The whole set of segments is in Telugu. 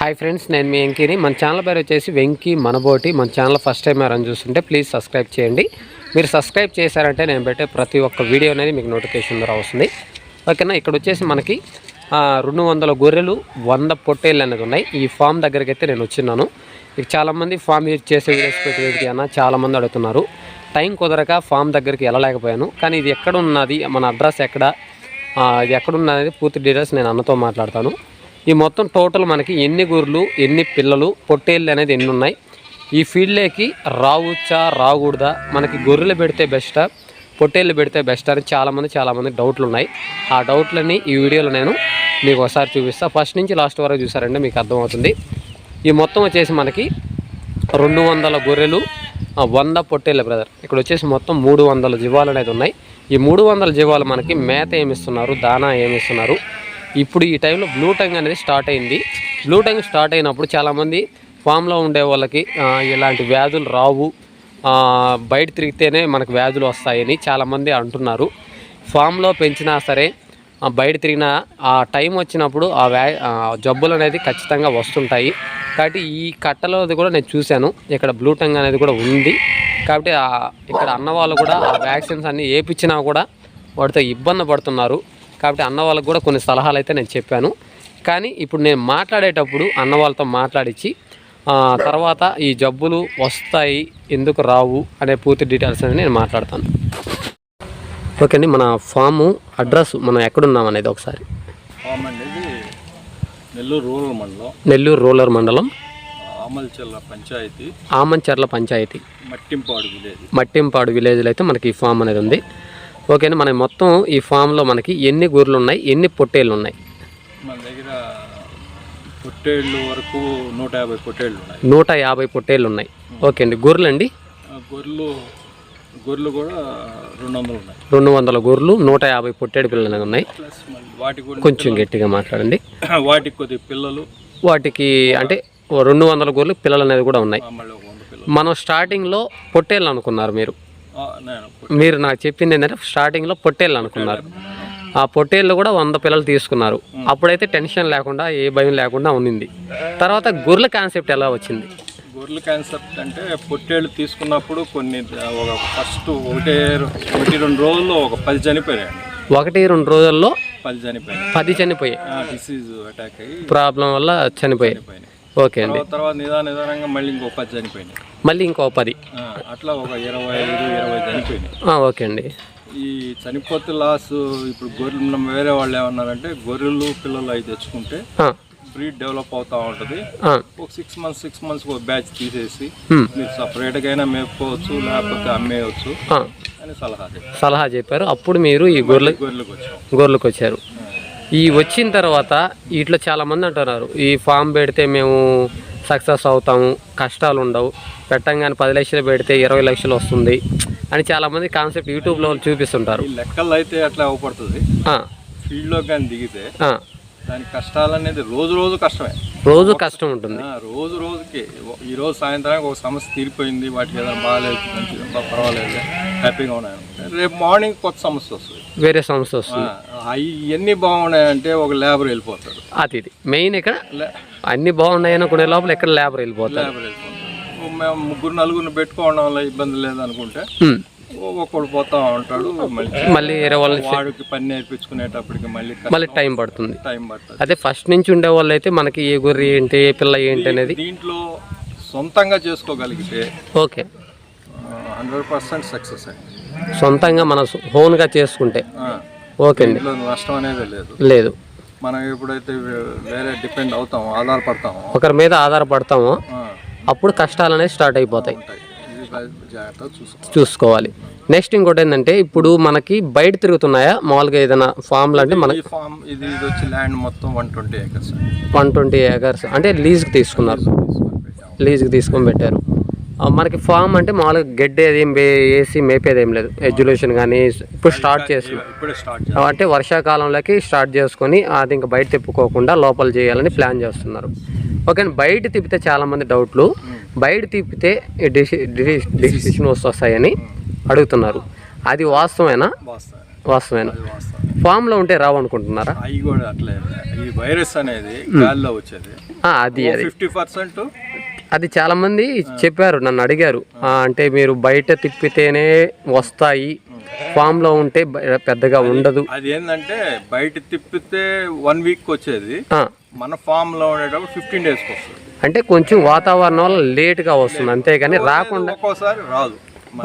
హాయ్ ఫ్రెండ్స్ నేను మీ వెంకీని మన ఛానల్ పేరు వచ్చేసి వెంకీ మనబోటి. మన ఛానల్ ఫస్ట్ టైం ఎవరైనా చూస్తుంటే ప్లీజ్ సబ్స్క్రైబ్ చేయండి. మీరు సబ్స్క్రైబ్ చేశారంటే నేను పెట్టే ప్రతి ఒక్క వీడియో అనేది మీకు నోటిఫికేషన్ ద్వారా వస్తుంది. ఓకేనా ఇక్కడ వచ్చేసి మనకి రెండు వందల గొర్రెలు వంద పొట్టేళ్ళు అనేది ఉన్నాయి. ఈ ఫామ్ దగ్గరికి అయితే నేను వచ్చిన్నాను ఇక చాలామంది ఫామ్ యూజ్ చేసే వీడియోస్ పెట్టేది అన్న చాలామంది అడుగుతున్నారు. టైం కుదరక ఫామ్ దగ్గరికి వెళ్ళలేకపోయాను. కానీ ఇది ఎక్కడ ఉన్నది మన అడ్రస్ ఎక్కడ ఇది ఎక్కడ ఉన్నది పూర్తి డీటెయిల్స్ నేను అన్నతో మాట్లాడతాను. ఈ మొత్తం టోటల్ మనకి ఎన్ని గొర్రెలు ఎన్ని పిల్లలు పొట్టేళ్ళు అనేది ఎన్ని ఉన్నాయి? ఈ ఫీల్డ్లోకి రావచ్చా రాకూడదా? మనకి గొర్రెలు పెడితే బెస్టా పొట్టేళ్ళు పెడితే బెస్ట్ అని చాలామంది చాలామంది డౌట్లు ఉన్నాయి. ఆ డౌట్లన్నీ ఈ వీడియోలో నేను మీకు ఒకసారి చూపిస్తాను ఫస్ట్ నుంచి లాస్ట్ వరకు చూసారంటే మీకు అర్థమవుతుంది. ఈ మొత్తం వచ్చేసి మనకి రెండు వందల గొర్రెలు వంద పొట్టేళ్ళ బ్రదర్. ఇక్కడ వచ్చేసి మొత్తం మూడు వందల జీవాలు అనేది ఉన్నాయి. ఈ మూడు వందల జీవాలు మనకి మేత ఏమిస్తున్నారు దానా ఏమిస్తున్నారు? ఇప్పుడు ఈ టైంలో బ్లూ టంగ్ అనేది స్టార్ట్ అయింది. బ్లూ టంగ్ స్టార్ట్ అయినప్పుడు చాలామంది ఫామ్లో ఉండే వాళ్ళకి ఇలాంటి వ్యాధులు రావు. బయట తిరిగితేనే మనకు వ్యాధులు వస్తాయని చాలామంది అంటున్నారు. ఫామ్లో పెంచినా సరే బయట తిరిగిన ఆ టైం వచ్చినప్పుడు ఆ వ్యా జబ్బులు అనేది ఖచ్చితంగా వస్తుంటాయి. కాబట్టి ఈ కట్టలో కూడా నేను చూశాను. ఇక్కడ బ్లూ టంగ్ అనేది కూడా ఉంది. కాబట్టి ఇక్కడ అన్న వాళ్ళు కూడా ఆ వ్యాక్సిన్స్ అన్నీ వేయించినా కూడా వాటితో ఇబ్బంది పడుతున్నారు. కాబట్టి అన్న వాళ్ళకు కూడా కొన్ని సలహాలు అయితే నేను చెప్పాను. కానీ ఇప్పుడు నేను మాట్లాడేటప్పుడు అన్న వాళ్ళతో మాట్లాడించి తర్వాత ఈ జబ్బులు వస్తాయి ఎందుకు రావు అనే పూర్తి డీటెయిల్స్ అనేది నేను మాట్లాడతాను. ఓకే అండి మన ఫాము అడ్రస్ మనం ఎక్కడున్నాం అనేది ఒకసారి. ఫామ్ అనేది నెల్లూరు రూరల్ మండలం. నెల్లూరు రూరల్ మండలం. ఆమల్చెల్ల పంచాయతీ. ఆమంచర్ల పంచాయతీ. మట్టింపాడు విలేజ్. మట్టింపాడు విలేజ్లో అయితే మనకి ఈ ఫామ్ అనేది ఉంది. ఓకేనా? మన మొత్తం ఈ ఫామ్లో మనకి ఎన్ని గొర్రెలు ఉన్నాయి ఎన్ని పొట్టేళ్ళు ఉన్నాయి మన దగ్గర పొట్టేళ్ళు వరకు నూట యాభై పొట్టేళ్ళు ఉన్నాయి నూట యాభై పొట్టేళ్ళు ఉన్నాయి ఓకే అండి. గొర్రెలు అండి గొర్రెలు గొర్రెలు కూడా రెండు వందలు ఉన్నాయి. రెండు వందల గొర్రెలు నూట యాభై పొట్టేడు పిల్లలు ఉన్నాయి. కూడా కొంచెం గట్టిగా మాట్లాడండి. వాటికి కొద్ది పిల్లలు. వాటికి అంటే రెండు వందల గొర్రెలు పిల్లలు అనేది కూడా ఉన్నాయి. మనం స్టార్టింగ్లో పొట్టేళ్ళు అనుకున్నారు మీరు. మీరు నాకు చెప్పింది ఏంటంటే స్టార్టింగ్లో పొట్టేళ్ళు అనుకున్నారు. ఆ పొట్టేళ్ళు కూడా వంద పిల్లలు తీసుకున్నారు. అప్పుడైతే టెన్షన్ లేకుండా ఏ భయం లేకుండా ఉన్నింది. తర్వాత గొర్రెల కాన్సెప్ట్ ఎలా వచ్చింది? గొర్రెల కాన్సెప్ట్ అంటే పొట్టేళ్ళు తీసుకున్నప్పుడు కొన్ని ఒక ఫస్ట్ ఒకటే ఒకటి రెండు రోజుల్లో ఒక పది చనిపోయాయండి ఒకటి రెండు రోజుల్లో పది చనిపోయాయి. పది చనిపోయాయి. డిసీజ్ అటాక్ అయ్యి ప్రాబ్లం వల్ల చనిపోయాయి. ఓకే అండి. తర్వాత నిదాన నిదానంగా మళ్ళీ ఇంకో పది చనిపోయినాయి. మళ్ళీ ఇంకో పది. అట్లా ఒక ఇరవై ఐదు ఇరవై చనిపోయినాయి. ఓకే అండి. ఈ చనిపోతే లాస్ ఇప్పుడు గొర్రెలు వేరే వాళ్ళు ఏమన్నారంటే గొర్రెలు పిల్లలు అవి తెచ్చుకుంటే బ్రీడ్ డెవలప్ అవుతూ ఉంటుంది. ఒక సిక్స్ మంత్స్ సిక్స్ మంత్స్ ఒక బ్యాచ్ తీసేసి మీరు సపరేట్గా అయినా మేపుకోవచ్చు లేకపోతే అమ్మేయవచ్చు ఆ, అని సలహా సలహా చెప్పారు. అప్పుడు మీరు ఈ గొర్రెల గొర్రెలకు వచ్చారు. ఈ వచ్చిన తర్వాత వీటిలో చాలామంది అంటున్నారు ఈ ఫామ్ పెడితే మేము సక్సెస్ అవుతాము కష్టాలు ఉండవు పెట్టంగానే పది లక్షలు పెడితే ఇరవై లక్షలు వస్తుంది అని చాలామంది కాన్సెప్ట్ యూట్యూబ్లో చూపిస్తుంటారు. లెక్కలు అయితే అట్లా అవపడుతుంది ఫీల్డ్లో కానీ దిగితే దాని కష్టాలు అనేది రోజు రోజు కష్టమే. రోజు కష్టం ఉంటుంది. ఆ, రోజు రోజుకి. ఈ రోజు సాయంత్రానికి ఒక సమస్య తీరిపోయింది వాటికి ఏదైనా బాగాలేదు మంచిగా బా- పర్వాలేదు హ్యాపీగా ఉన్నాయి రేపు మార్నింగ్ కొత్త సమస్య వస్తుంది. వేరే సమస్య వస్తుంది. అవి ఎన్ని బాగున్నాయంటే ఒక లేబర్ వెళ్ళిపోతాడు. అది ఇది. మెయిన్ ఇక్కడ అన్ని బాగున్నాయి అనుకునే లోపల ఎక్కడ లేబర్ వెళ్ళిపోతారు లేబర్ వెళ్ళిపోతాడు. మేము ముగ్గురు నలుగురిని పెట్టుకోవడం వల్ల ఇబ్బంది లేదనుకుంటే ఒకడు పోతా ఉంటాడు మళ్ళీ వాళ్ళని వాడికి పని నేర్పించుకునేటప్పటికి మళ్ళీ మళ్ళీ టైం పడుతుంది. టైం పడుతుంది. అదే ఫస్ట్ నుంచి ఉండే వాళ్ళు అయితే మనకి ఏ గొర్రె ఏంటి ఏ పిల్ల ఏంటి అనేది దీంట్లో సొంతంగా చేసుకోగలిగితే ఓకే. హండ్రెడ్ పర్సెంట్ సక్సెస్ అండి సొంతంగా మన ఓన్గా చేసుకుంటే ఓకే అండి. నష్టం అనేది లేదు. లేదు. మనం ఎప్పుడైతే వేరే డిపెండ్ అవుతామో ఆధారపడతామో ఒకరి మీద ఆధారపడతామో అప్పుడు కష్టాలు అనేవి స్టార్ట్ అయిపోతాయి. చూసుకోవాలి. నెక్స్ట్ ఇంకోటి ఏంటంటే ఇప్పుడు మనకి బయట తిరుగుతున్నాయా? మామూలుగా ఏదైనా ఫామ్ ఇది ఇది వచ్చి ల్యాండ్ మొత్తం one twenty acres one twenty acres అంటే లీజ్కి తీసుకున్నారు. లీజ్కి తీసుకొని పెట్టారు. మనకి ఫామ్ అంటే మామూలుగా గడ్డి అది వేసి మేపేది ఏం లేదు. ఎడ్యులేషన్ కానీ ఇప్పుడు స్టార్ట్ చేస్తున్నాం ఇప్పుడే స్టార్ట్ అంటే వర్షాకాలంలోకి స్టార్ట్ చేసుకొని అది ఇంకా బయట తిప్పుకోకుండా లోపల చేయాలని ప్లాన్ చేస్తున్నారు. ఓకే బయట తిప్పితే చాలామంది డౌట్లు. బయట తిప్పితే డిసి డిసిషన్ వస్తాయని అడుగుతున్నారు. అది వాస్తవేనా బాస్తాను వాస్తవేనా ఫామ్లో ఉంటే రావు అనుకుంటున్నారా అవి కూడా అట్లే. ఈ వైరస్ అనేది గాలిలో వచ్చేది. ఆ, అది అది. Fifty percent? అది చాలా మంది చెప్పారు నన్ను అడిగారు. అంటే మీరు బయట తిప్పితేనే వస్తాయి ఫామ్లో ఉంటే పెద్దగా ఉండదు. అది ఏంటంటే బయట తిప్పితే వన్ వీక్ వచ్చేది. మన ఫామ్లో ఉండేటప్పుడు ఫిఫ్టీన్ డేస్కి వస్తుంది. అంటే కొంచెం వాతావరణం వల్ల లేట్గా వస్తుంది అంతేగాని రాకుండా ఒక్కోసారి రాదు.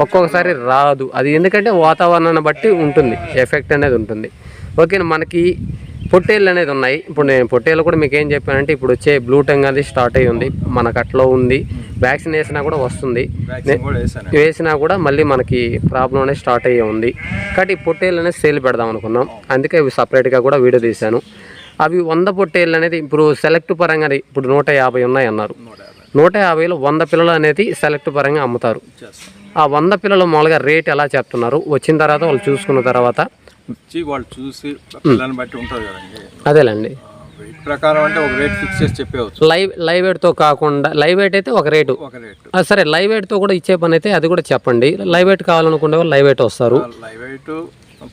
ఒక్కొక్కసారి రాదు. అది ఎందుకంటే వాతావరణాన్ని బట్టి ఉంటుంది ఎఫెక్ట్ అనేది ఉంటుంది. ఓకే మనకి పొట్టేళ్ళు అనేది ఉన్నాయి. ఇప్పుడు నేను పొట్టేళ్ళు కూడా మీకు ఏం చెప్పానంటే ఇప్పుడు వచ్చే బ్లూ టంగ్ అది స్టార్ట్ అయ్యి ఉంది. మనకు అట్లా ఉంది. వ్యాక్సిన్ వేసినా కూడా వస్తుంది. వేసాను. కూడా మళ్ళీ మనకి ప్రాబ్లం అనేది స్టార్ట్ అయ్యే ఉంది. కాబట్టి ఈ పొట్టేళ్ళు అనేది సేల్ పెడదాం అనుకున్నాం. అందుకే ఇవి సపరేట్గా కూడా వీడియో తీశాను. అవి వంద పొట్టేళ్ళు అనేది ఇప్పుడు సెలెక్ట్ పరంగా ఇప్పుడు నూట యాభై ఉన్నాయి అన్నారు నూట యాభై. నూట యాభైలో వంద పిల్లలు అనేది సెలెక్ట్ పరంగా అమ్ముతారు. ఆ వంద పిల్లలు మామూలుగా రేట్ ఎలా చెప్తున్నారు? వచ్చిన తర్వాత వాళ్ళు చూసుకున్న తర్వాత వాళ్ళు చూసి పిల్లల్ని బట్టి ఉంటుంది కదండి. అదేలేండి. వెయిట్ ప్రకారం అంటే ఒక రేట్ ఫిక్స్ చేసి చెప్పేవచ్చు లైవ్ లైవ్ వెయిట్తో కాకుండా లైవ్ వెయిట్ అయితే ఒక రేటు. ఒక రేట్. ఆ, సరే లైవ్ వెయిట్తో కూడా ఇచ్చే పని అయితే అది కూడా చెప్పండి. లైవ్ వెయిట్ కావాలనుకునే వాళ్ళు లైవ్ వెయిట్ వస్తారు. లైవ్ వెయిట్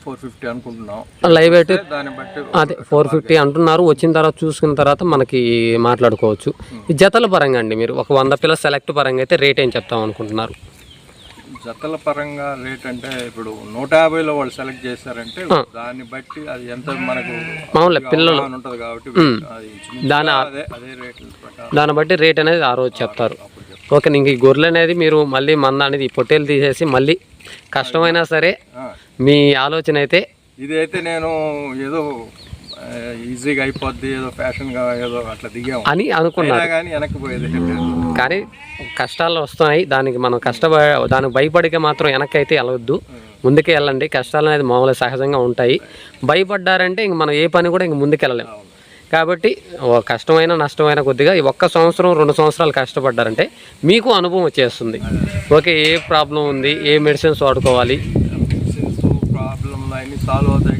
ఫోర్ ఫిఫ్టీ అనుకుంటున్నాం. లైవ్ వెయిట్ దాన్ని బట్టి అదే ఫోర్ ఫిఫ్టీ అంటున్నారు. వచ్చిన తర్వాత చూసుకున్న తర్వాత మనకి మాట్లాడుకోవచ్చు. ఈ జతల పరంగా అండి మీరు ఒక వంద పిల్ల సెలెక్ట్ పరంగా అయితే రేట్ ఏం చెప్తాం అనుకుంటున్నారు? జతల పరంగా రేట్ అంటే ఇప్పుడు నూట యాభైలో వాళ్ళు సెలెక్ట్ చేశారంటే దాన్ని బట్టి అది ఎంత మనకు మామూలుగా పిల్లలు. ఉంటుంది కాబట్టి దాని అదే ప్రకారం. దాన్ని బట్టి రేట్ అనేది ఆ రోజు చెప్తారు. ఓకే ఇంక ఈ గొర్రెలు అనేది మీరు మళ్ళీ మంద అనేది ఈ పొట్టేలు తీసేసి మళ్ళీ కష్టమైనా సరే మీ ఆలోచన అయితే ఇదైతే నేను ఏదో ఈజీగా అయిపోద్ది ఏదో ఫ్యాషన్గా ఏదో అట్లా దిగాము. అని అనుకున్నారు. అయినా కానీ వెనక్కి పోయేది. ఏం లేదు. కానీ కష్టాలు వస్తున్నాయి దానికి మనం కష్టపడ దానికి భయపడికే మాత్రం వెనక్కి అయితే వెళ్ళవద్దు ముందుకే వెళ్ళండి కష్టాలు అనేది మామూలుగా సహజంగా ఉంటాయి. భయపడ్డారంటే ఇంక మనం ఏ పని కూడా ఇంక ముందుకు వెళ్ళలేము కాబట్టి కష్టమైన నష్టమైన కొద్దిగా ఈ ఒక్క సంవత్సరం రెండు సంవత్సరాలు కష్టపడ్డారంటే మీకు అనుభవం వచ్చేస్తుంది. ఓకే ఏ ప్రాబ్లం ఉంది ఏ మెడిసిన్స్ వాడుకోవాలి? అన్నీ సాల్వ్ అవుతాయి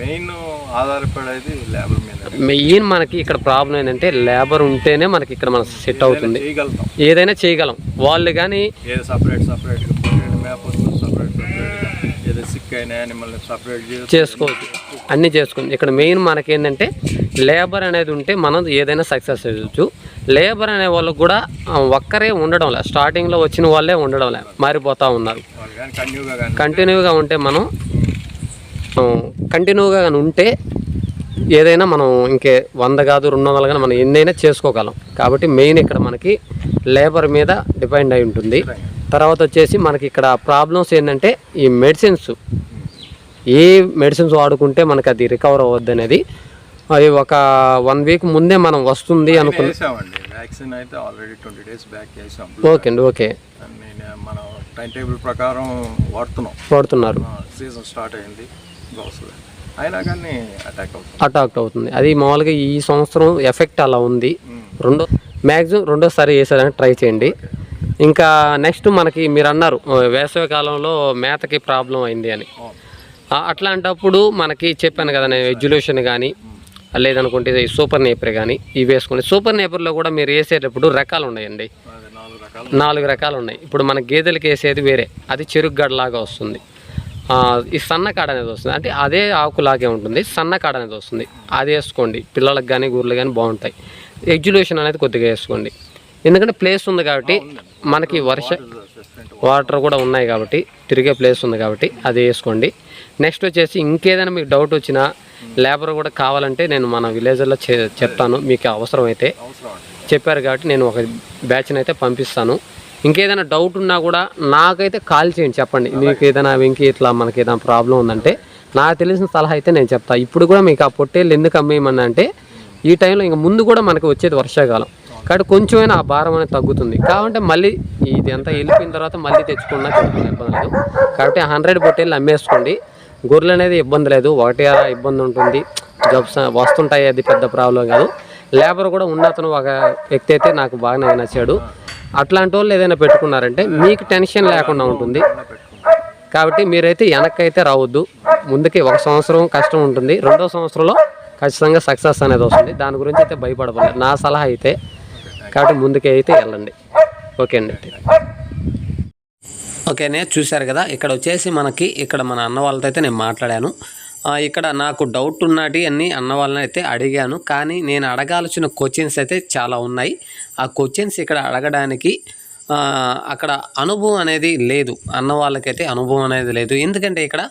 మెయిన్ ఆధారపడేది లేబర్ మీద. మెయిన్ మనకి ఇక్కడ ప్రాబ్లం ఏంటంటే లేబర్ ఉంటేనే మనకి ఇక్కడ మనం సెట్ అవుతుంది. ఏదైనా చేయగలం. వాళ్ళు కానీ సపరేట్ సపరేట్ చేసుకోవచ్చు. అన్నీ చేసుకోండి ఇక్కడ మెయిన్ మనకి ఏంటంటే లేబర్ అనేది ఉంటే మనం ఏదైనా సక్సెస్ అవ్వచ్చు లేబర్ అనే వాళ్ళకు కూడా ఒక్కరే ఉండడం లే. స్టార్టింగ్లో వచ్చిన వాళ్ళే ఉండడం లే. మారిపోతూ ఉన్నారు. కంటిన్యూగా ఉంటే మనం కంటిన్యూగా కానీ ఉంటే ఏదైనా మనం ఇంకే వంద కాదు రెండు వందలు కానీ మనం ఎన్నైనా చేసుకోగలం. కాబట్టి మెయిన్ ఇక్కడ మనకి లేబర్ మీద డిపెండ్ అయి ఉంటుంది. తర్వాత వచ్చేసి మనకి ఇక్కడ ప్రాబ్లమ్స్ ఏంటంటే ఈ మెడిసిన్స్ ఏ మెడిసిన్స్ వాడుకుంటే మనకి అది రికవర్ అవ్వద్దు అనేది. అది ఒక వన్ వీక్ ముందే మనం వస్తుంది అనుకున్న ఓకే అండి ఓకే మనం టైం టేబుల్ ప్రకారం వాడుతున్నాం. వాడుతున్నారు. సీజన్ స్టార్ట్ అయింది. వస్తుంది. అయినా కానీ అటాక్ అవుతుంది. అటాక్ట్ అవుతుంది. అది మామూలుగా ఈ సంవత్సరం ఎఫెక్ట్ అలా ఉంది. రెండో మ్యాక్సిమం రెండోసారి వేసేదానికి ట్రై చేయండి. ఇంకా నెక్స్ట్ మనకి మీరు అన్నారు వేసవి కాలంలో మేతకి ప్రాబ్లం అయింది అని. అట్లాంటప్పుడు మనకి చెప్పాను కదా నేను ఎడ్యులేషన్ కానీ లేదనుకుంటే సూపర్ నేపర్ కానీ ఇవి వేసుకోండి సూపర్ నేపర్లో కూడా మీరు వేసేటప్పుడు రకాలు ఉన్నాయండి. నాలుగు రకాలు ఉన్నాయి. ఇప్పుడు మన గేదెలకి వేసేది వేరే. అది చెరుకు గడలాగా వస్తుంది. ఈ సన్నకాడ అనేది వస్తుంది. అంటే అదే ఆకులాగే ఉంటుంది. సన్నకాడ అనేది వస్తుంది. అది వేసుకోండి. పిల్లలకు కానీ గూర్లు కానీ బాగుంటాయి. ఎగ్జులేషన్ అనేది కొద్దిగా వేసుకోండి. ఎందుకంటే ప్లేస్ ఉంది కాబట్టి మనకి వర్ష వాటర్ కూడా ఉన్నాయి కాబట్టి తిరిగే ప్లేస్ ఉంది కాబట్టి అది వేసుకోండి. నెక్స్ట్ వచ్చేసి ఇంకేదైనా మీకు డౌట్ వచ్చినా లేబర్ కూడా కావాలంటే నేను మన విలేజ్లో చె చెప్తాను. మీకు అవసరం అయితే అవసరం అండి. చెప్పారు కాబట్టి నేను ఒక బ్యాచ్ని అయితే పంపిస్తాను. ఇంకేదైనా డౌట్ ఉన్నా కూడా నాకైతే కాల్ చేయండి చెప్పండి. మీకు ఏదైనా వెంకి ఇట్లా మనకి ఏదైనా ప్రాబ్లం ఉందంటే నాకు తెలిసిన సలహా అయితే నేను చెప్తాను ఇప్పుడు కూడా మీకు ఆ పొట్టేళ్ళు ఎందుకు అమ్మేయమన్నా అంటే ఈ టైంలో ఇంకా ముందు కూడా మనకి వచ్చేది వర్షాకాలం. కాబట్టి కొంచెమైనా ఆ భారం అనేది తగ్గుతుంది. కాబట్టి మళ్ళీ ఇది అంతా వెళ్ళిపోయిన తర్వాత మళ్ళీ తెచ్చుకున్నా తెచ్చుకున్న ఇబ్బంది లేదు. కాబట్టి హండ్రెడ్ పొట్టేళ్ళు అమ్మేసుకోండి. గొర్రెలు అనేది ఇబ్బంది లేదు. ఒకటి ఇబ్బంది ఉంటుంది. జబ్స్ వస్తుంటాయి అది పెద్ద ప్రాబ్లం కాదు. లేబర్ కూడా ఉన్నతను ఒక వ్యక్తి అయితే నాకు బాగానే నచ్చాడు అట్లాంటి వాళ్ళు ఏదైనా పెట్టుకున్నారంటే మీకు టెన్షన్ లేకుండా ఉంటుంది. కాబట్టి మీరైతే వెనక్కి అయితే రావద్దు. ముందుకి ఒక సంవత్సరం కష్టం ఉంటుంది. రెండో సంవత్సరంలో ఖచ్చితంగా సక్సెస్ అనేది వస్తుంది. దాని గురించి అయితే భయపడబడలేదు నా సలహా అయితే కాబట్టి ముందుకే అయితే వెళ్ళండి. ఓకే అండి. ఓకేనే చూశారు కదా? ఇక్కడ వచ్చేసి మనకి ఇక్కడ మన అన్న వాళ్ళతో అయితే నేను మాట్లాడాను. ఇక్కడ నాకు డౌట్ ఉన్నటి అన్ని అన్న వాళ్ళని అయితే అడిగాను. కానీ నేను అడగాల్సిన క్వశ్చన్స్ అయితే చాలా ఉన్నాయి. ఆ క్వశ్చన్స్ ఇక్కడ అడగడానికి అక్కడ అనుభవం అనేది లేదు. అన్న వాళ్ళకైతే అనుభవం అనేది లేదు. ఎందుకంటే ఇక్కడ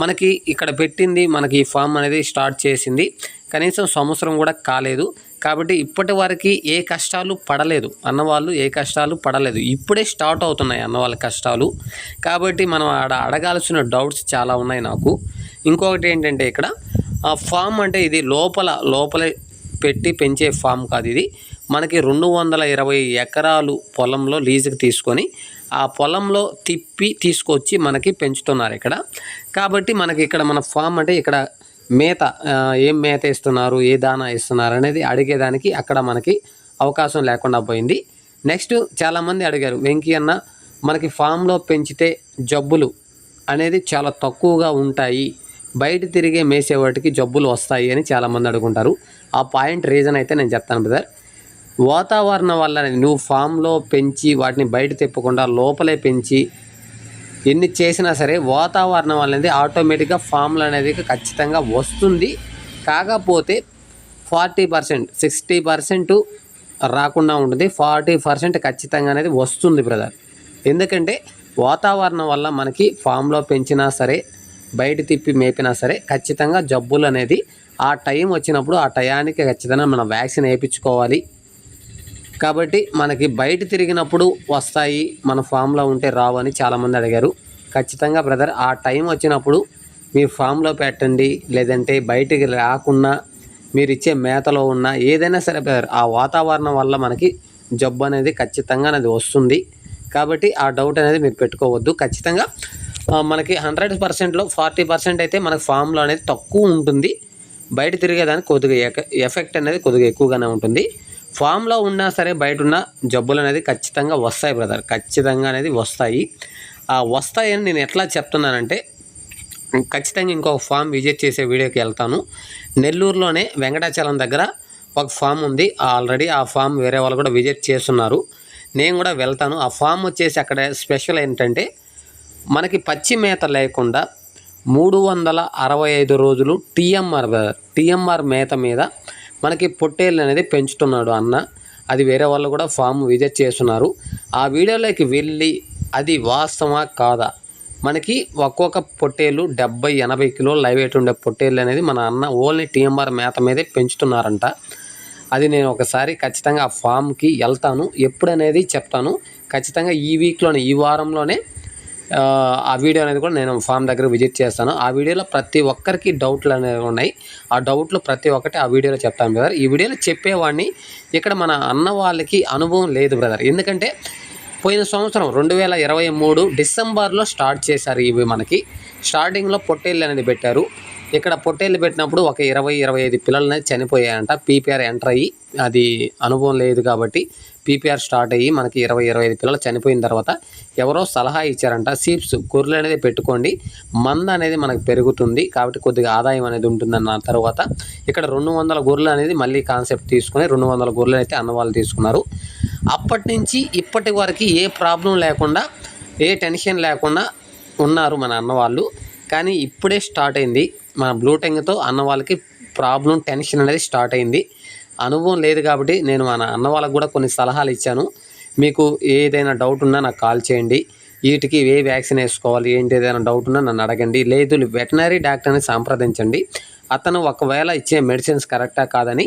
మనకి ఇక్కడ పెట్టింది మనకి ఈ ఫామ్ అనేది స్టార్ట్ చేసింది. కనీసం సంవత్సరం కూడా కాలేదు. కాబట్టి ఇప్పటి వరకు ఏ కష్టాలు పడలేదు. అన్నవాళ్ళు ఏ కష్టాలు పడలేదు. ఇప్పుడే స్టార్ట్ అవుతున్నాయి అన్నవాళ్ళ కష్టాలు. కాబట్టి మనం ఆడ అడగాల్సిన డౌట్స్ చాలా ఉన్నాయి నాకు. ఇంకొకటి ఏంటంటే ఇక్కడ ఆ ఫామ్ అంటే ఇది లోపల లోపలే పెట్టి పెంచే ఫామ్ కాదు ఇది. మనకి రెండు వందల ఇరవై ఎకరాలు పొలంలో లీజుకి తీసుకొని ఆ పొలంలో తిప్పి తీసుకొచ్చి మనకి పెంచుతున్నారు ఇక్కడ. కాబట్టి మనకి ఇక్కడ మన ఫామ్ అంటే ఇక్కడ మేత ఏం మేత ఇస్తున్నారు ఏ దానా ఇస్తున్నారు అనేది అడిగేదానికి అక్కడ మనకి అవకాశం లేకుండా పోయింది. నెక్స్ట్ చాలామంది అడిగారు వెంకీ అన్న మనకి ఫామ్లో పెంచితే జబ్బులు అనేది చాలా తక్కువగా ఉంటాయి. బయట తిరిగే మేసేవాటికి జబ్బులు వస్తాయి అని చాలామంది అడుగుంటారు. ఆ పాయింట్ రీజన్ అయితే నేను చెప్తాను బ్రదర్. వాతావరణం వల్ల నువ్వు ఫామ్లో పెంచి వాటిని బయట తిప్పకుండా లోపలే పెంచి ఎన్ని చేసినా సరే వాతావరణం అనేది ఆటోమేటిక్గా ఫామ్లు అనేది ఖచ్చితంగా వస్తుంది. కాకపోతే ఫార్టీ పర్సెంట్ సిక్స్టీ పర్సెంట్ రాకుండా ఉంటుంది. ఫార్టీ పర్సెంట్ ఖచ్చితంగా అనేది వస్తుంది బ్రదర్. ఎందుకంటే వాతావరణం వల్ల మనకి ఫామ్లో పెంచినా సరే బయట తిప్పి మేపినా సరే ఖచ్చితంగా జబ్బులు అనేది ఆ టైం వచ్చినప్పుడు ఆ టయానికి ఖచ్చితంగా మనం వ్యాక్సిన్ వేయించుకోవాలి. కాబట్టి మనకి బయట తిరిగినప్పుడు వస్తాయి మన ఫామ్లో ఉంటే రావు అని చాలామంది అడిగారు. ఖచ్చితంగా బ్రదర్ ఆ టైం వచ్చినప్పుడు మీ ఫామ్లో పెట్టండి. లేదంటే బయటికి రాకున్నా మీరు ఇచ్చే మేతలో ఉన్న ఏదైనా సరే బ్రదర్ ఆ వాతావరణం వల్ల మనకి జబ్బు అనేది ఖచ్చితంగా అనేది వస్తుంది. కాబట్టి ఆ డౌట్ అనేది మీరు పెట్టుకోవద్దు. ఖచ్చితంగా మనకి హండ్రెడ్ పర్సెంట్లో ఫార్టీ పర్సెంట్ అయితే మనకు ఫామ్లో అనేది తక్కువ ఉంటుంది. బయట తిరిగేదానికి కొద్దిగా ఎఫెక్ట్ అనేది కొద్దిగా ఎక్కువగానే ఉంటుంది. ఫామ్లో ఉన్నా సరే బయట ఉన్న జబ్బులు అనేది ఖచ్చితంగా వస్తాయి బ్రదర్ ఖచ్చితంగా అనేది వస్తాయి. ఆ వస్తాయని నేను ఎట్లా చెప్తున్నానంటే ఖచ్చితంగా ఇంకొక ఫామ్ విజిట్ చేసే వీడియోకి వెళ్తాను. నెల్లూరులోనే వెంకటాచలం దగ్గర ఒక ఫామ్ ఉంది. ఆల్రెడీ ఆ ఫామ్ వేరే వాళ్ళు కూడా విజిట్ చేస్తున్నారు. నేను కూడా వెళ్తాను. ఆ ఫామ్ వచ్చేసి అక్కడ స్పెషల్ ఏంటంటే మనకి పచ్చి మేత లేకుండా మూడు వందల అరవై ఐదు రోజులు టీఎంఆర్ టీఎంఆర్ మేత మీద మనకి పొట్టేళ్ళు అనేది పెంచుతున్నాడు అన్న. అది వేరే వాళ్ళు కూడా ఫామ్ విజిట్ చేస్తున్నారు. ఆ వీడియోలోకి వెళ్ళి అది వాస్తవా కాదా? మనకి ఒక్కొక్క పొట్టేలు డెబ్బై ఎనభై కిలోలు లైవ్ వెయిట్ ఉండే పొట్టేళ్ళు అనేది మన అన్న ఓన్లీ టీఎంఆర్ మేత మీదే పెంచుతున్నారంట. అది నేను ఒకసారి ఖచ్చితంగా ఆ ఫామ్కి వెళ్తాను. ఎప్పుడనేది చెప్తాను. ఖచ్చితంగా ఈ వీక్లోనే ఈ వారంలోనే ఆ, ఆ వీడియో అనేది కూడా నేను ఫామ్ దగ్గర విజిట్ చేస్తాను. ఆ వీడియోలో ప్రతి ఒక్కరికి డౌట్లు అనేవి ఉన్నాయి. ఆ డౌట్లు ప్రతి ఒక్కటి ఆ వీడియోలో చెప్తాను బ్రదర్. ఈ వీడియోలో చెప్పేవాడిని ఇక్కడ మన అన్న వాళ్ళకి అనుభవం లేదు బ్రదర్. ఎందుకంటే పోయిన సంవత్సరం రెండు వేల ఇరవై మూడు డిసెంబర్లో స్టార్ట్ చేశారు ఇవి మనకి. స్టార్టింగ్లో పొట్టేళ్ళు అనేది పెట్టారు. ఇక్కడ పొట్టేళ్ళు పెట్టినప్పుడు ఒక ఇరవై ఇరవై ఐదు పిల్లలు అనేది చనిపోయాయంట. పీపీఆర్ ఎంటర్ అయ్యి అది అనుభవం లేదు కాబట్టి పీపీఆర్ స్టార్ట్ అయ్యి మనకి ఇరవై ఇరవై ఐదు పిల్లలు చనిపోయిన తర్వాత ఎవరో సలహా ఇచ్చారంట. సీప్స్ గొర్రెలు అనేది పెట్టుకోండి. మంద అనేది మనకు పెరుగుతుంది. కాబట్టి కొద్దిగా ఆదాయం అనేది ఉంటుందన్న తర్వాత ఇక్కడ రెండు వందల గొర్రెలు అనేది మళ్ళీ కాన్సెప్ట్ తీసుకొని రెండు వందల గొర్రెలు అయితే అన్నవాళ్ళు తీసుకున్నారు. అప్పటి నుంచి ఇప్పటి వరకు ఏ ప్రాబ్లం లేకుండా ఏ టెన్షన్ లేకుండా ఉన్నారు మన అన్నవాళ్ళు. కానీ ఇప్పుడే స్టార్ట్ అయింది. మన బ్లూటెంగ్తో అన్న వాళ్ళకి ప్రాబ్లం టెన్షన్ అనేది స్టార్ట్ అయింది. అనుభవం లేదు కాబట్టి నేను మన అన్న వాళ్ళకి కూడా కొన్ని సలహాలు ఇచ్చాను. మీకు ఏదైనా డౌట్ ఉన్నా నాకు కాల్ చేయండి. వీటికి ఏ వ్యాక్సిన్ వేసుకోవాలి ఏంటి ఏదైనా డౌట్ ఉన్నా నన్ను అడగండి. లేదు వెటనరీ డాక్టర్ని సంప్రదించండి. అతను ఒకవేళ ఇచ్చే మెడిసిన్స్ కరెక్టా కాదని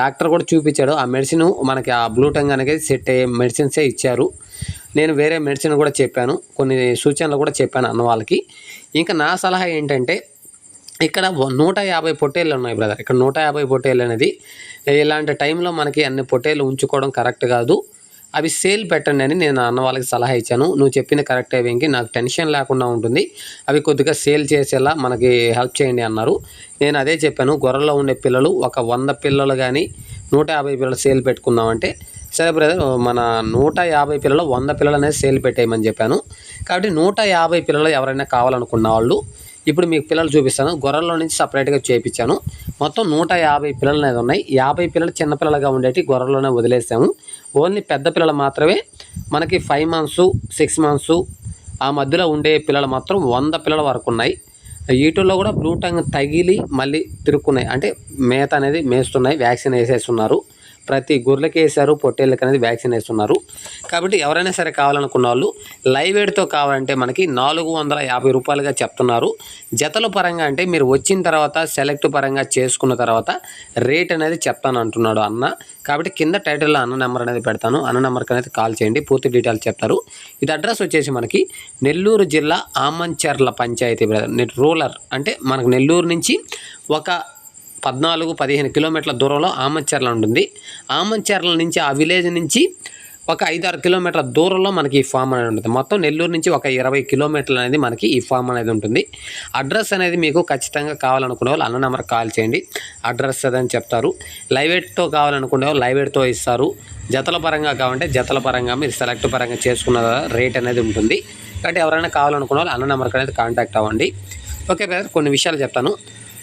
డాక్టర్ కూడా చూపించాడు. ఆ మెడిసిన్ మనకి ఆ బ్లూటంగ్ అనేది సెట్ అయ్యే మెడిసిన్సే ఇచ్చారు. నేను వేరే మెడిసిన్ కూడా చెప్పాను. కొన్ని సూచనలు కూడా చెప్పాను అన్న వాళ్ళకి. ఇంకా నా సలహా ఏంటంటే ఇక్కడ నూట యాభై పొట్టేళ్ళు ఉన్నాయి బ్రదర్ ఇక్కడ నూట యాభై పొట్టేళ్ళు అనేది ఇలాంటి టైంలో మనకి అన్ని పొట్టేళ్ళు ఉంచుకోవడం కరెక్ట్ కాదు. అవి సేల్ పెట్టండి అని నేను అన్న వాళ్ళకి సలహా ఇచ్చాను. నువ్వు చెప్పిన కరెక్ట్ వెంకి నాకు టెన్షన్ లేకుండా ఉంటుంది. అవి కొద్దిగా సేల్ చేసేలా మనకి హెల్ప్ చేయండి అన్నారు. నేను అదే చెప్పాను గొర్రెలో ఉండే పిల్లలు ఒక వంద పిల్లలు కానీ నూట యాభై పిల్లలు సేల్ పెట్టుకుందామంటే సరే బ్రదర్ మన నూట యాభై పిల్లలు వంద పిల్లలు అనేది సేల్ పెట్టేయమని చెప్పాను. కాబట్టి నూట యాభై పిల్లలు ఎవరైనా కావాలనుకున్న వాళ్ళు ఇప్పుడు మీకు పిల్లలు చూపిస్తాను. గొర్రెల్లో నుంచి సపరేట్గా చేయించాను మొత్తం నూట యాభై పిల్లలు అనేది ఉన్నాయి. యాభై పిల్లలు చిన్నపిల్లలుగా ఉండేవి ఉండేటి గొర్రెల్లోనే వదిలేసాము. ఓన్లీ పెద్ద పిల్లలు మాత్రమే. మనకి ఫైవ్ మంత్స్ సిక్స్ మంత్స్ ఆ మధ్యలో ఉండే పిల్లలు మాత్రం వంద పిల్లల వరకు ఉన్నాయి. వీటిల్లో కూడా బ్లూ టంగ్ తగిలి మళ్ళీ తిరుక్కున్నాయి. అంటే మేత అనేది మేస్తున్నాయి. వ్యాక్సిన్ వేసేస్తున్నారు. ప్రతి గొర్రెలకి వేసారు పొట్టేళ్ళకి అనేది వ్యాక్సిన్ వేస్తున్నారు. కాబట్టి ఎవరైనా సరే కావాలనుకున్న వాళ్ళు లైవ్ ఎయిడ్తో కావాలంటే మనకి నాలుగు వందల యాభై రూపాయలుగా చెప్తున్నారు. జతల పరంగా అంటే మీరు వచ్చిన తర్వాత సెలెక్ట్ పరంగా చేసుకున్న తర్వాత రేట్ అనేది చెప్తాను అంటున్నాడు అన్న. కాబట్టి కింద టైటిల్లో అన్న నెంబర్ అనేది పెడతాను. అన్న నెంబర్కి అనేది కాల్ చేయండి. పూర్తి డీటెయిల్స్ చెప్తారు. ఇది అడ్రస్ వచ్చేసి మనకి నెల్లూరు జిల్లా ఆమంచర్ల పంచాయతీ రూలర్ రూరల్ అంటే మనకు నెల్లూరు నుంచి ఒక పద్నాలుగు పదిహేను కిలోమీటర్ల దూరంలో ఆమంచర్ల ఉంటుంది. ఆమంచర్ల నుంచి ఆ విలేజ్ నుంచి ఒక ఐదారు కిలోమీటర్ల దూరంలో మనకి ఈ ఫామ్ అనేది ఉంటుంది. మొత్తం నెల్లూరు నుంచి ఒక ఇరవై కిలోమీటర్లు అనేది మనకి ఈ ఫామ్ అనేది ఉంటుంది. అడ్రస్ అనేది మీకు ఖచ్చితంగా కావాలనుకునే వాళ్ళు అన్న నెంబర్ కాల్ చేయండి. అడ్రస్ అదని చెప్తారు. లైవ్ ఎయిట్తో కావాలనుకునే వాళ్ళు లైవ్ ఎయిట్తో ఇస్తారు. జతల పరంగా కావాలంటే జతల పరంగా మీరు సెలెక్ట్ పరంగా చేసుకున్న రేట్ అనేది ఉంటుంది. కాబట్టి ఎవరైనా కావాలనుకున్న వాళ్ళు అన్న నెంబర్కి అనేది కాంటాక్ట్ అవ్వండి. ఓకే బ్రదర్ కొన్ని విషయాలు చెప్తాను.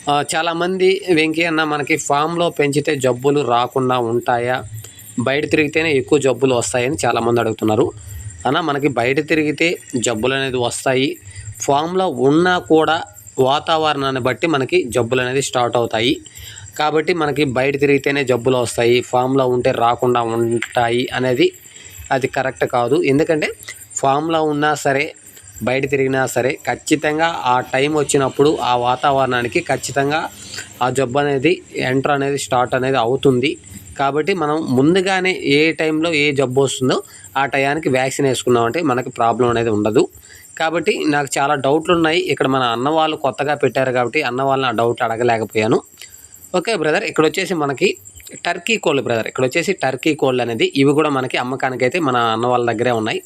చాలామంది వెంకీ అన్న మనకి ఫామ్లో పెంచితే జబ్బులు రాకుండా ఉంటాయా? బయట తిరిగితేనే ఎక్కువ జబ్బులు వస్తాయని చాలామంది అడుగుతున్నారు. అన్న మనకి బయట తిరిగితే జబ్బులు అనేది వస్తాయి. ఫామ్లో ఉన్నా కూడా వాతావరణాన్ని బట్టి మనకి జబ్బులు అనేది స్టార్ట్ అవుతాయి. కాబట్టి మనకి బయట తిరిగితేనే జబ్బులు వస్తాయి. ఫామ్లో ఉంటే రాకుండా ఉంటాయి అనేది అది కరెక్ట్ కాదు. ఎందుకంటే ఫామ్లో ఉన్నా సరే బయట తిరిగినా సరే ఖచ్చితంగా ఆ టైం వచ్చినప్పుడు ఆ వాతావరణానికి ఖచ్చితంగా ఆ జబ్బు అనేది ఎంటర్ అనేది స్టార్ట్ అనేది అవుతుంది. కాబట్టి మనం ముందుగానే ఏ టైంలో ఏ జబ్బు వస్తుందో ఆ టయానికి వ్యాక్సిన్ వేసుకున్నామంటే మనకి ప్రాబ్లం అనేది ఉండదు. కాబట్టి నాకు చాలా డౌట్లు ఉన్నాయి. ఇక్కడ మన అన్న వాళ్ళు కొత్తగా పెట్టారు కాబట్టి అన్న వాళ్ళని ఆ డౌట్ అడగలేకపోయాను. ఓకే బ్రదర్ ఇక్కడ వచ్చేసి మనకి టర్కీ కోళ్ళు బ్రదర్ ఇక్కడ వచ్చేసి టర్కీ కోళ్ళు అనేది ఇవి కూడా మనకి అమ్మకానికి అయితే మన అన్న వాళ్ళ దగ్గరే ఉన్నాయి.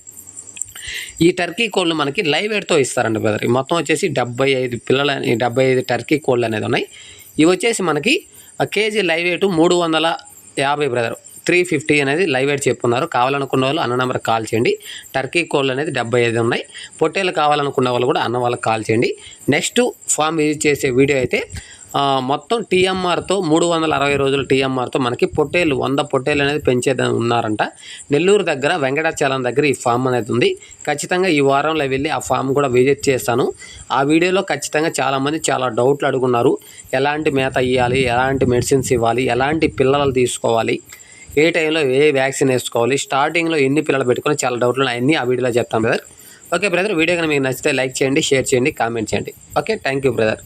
ఈ టర్కీ కోళ్ళు మనకి లైవ్ వెయిట్తో ఇస్తారండి బ్రదర్ మొత్తం వచ్చేసి డెబ్బై ఐదు పిల్లల డెబ్బై ఐదు టర్కీ కోళ్ళు అనేది ఉన్నాయి. ఇవి వచ్చేసి మనకి కేజీ లైవ్ ఎయిట్ మూడు వందల యాభై బ్రదర్ త్రీ ఫిఫ్టీ అనేది లైవ్ ఎయిట్ చెప్పున్నారు కావాలనుకున్న వాళ్ళు అన్న నెంబర్కి కాల్ చేయండి. టర్కీ కోళ్ళు అనేది డెబ్బై ఐదు ఉన్నాయి. పొట్టేలు కావాలనుకున్న వాళ్ళు కూడా అన్న వాళ్ళకి కాల్ చేయండి. నెక్స్ట్ ఫామ్ యూజ్ చేసే వీడియో అయితే మొత్తం టీఎంఆర్తో మూడు వందల అరవై రోజుల టీఎంఆర్తో మనకి పొట్టేలు వంద పొట్టేలు అనేది పెంచేదని ఉన్నారంట. నెల్లూరు దగ్గర వెంకటాచలం దగ్గర ఈ ఫామ్ అనేది ఉంది. ఖచ్చితంగా ఈ వారంలో వెళ్ళి ఆ ఫామ్ కూడా విజిట్ చేస్తాను. ఆ వీడియోలో ఖచ్చితంగా చాలామంది చాలా డౌట్లు అడుగున్నారు. ఎలాంటి మేత ఇవ్వాలి ఎలాంటి మెడిసిన్స్ ఇవ్వాలి? ఎలాంటి పిల్లలు తీసుకోవాలి? ఏ టైంలో ఏ వ్యాక్సిన్ వేసుకోవాలి? స్టార్టింగ్లో ఎన్ని పిల్లలు పెట్టుకుని చాలా డౌట్లు ఉన్నాయి. అన్నీ ఆ వీడియోలో చెప్తాను బ్రదర్. Okay brother. వీడియో కనుక మీకు నచ్చితే లైక్ చేయండి షేర్ చేయండి కామెంట్ చేయండి. Okay thank you brother.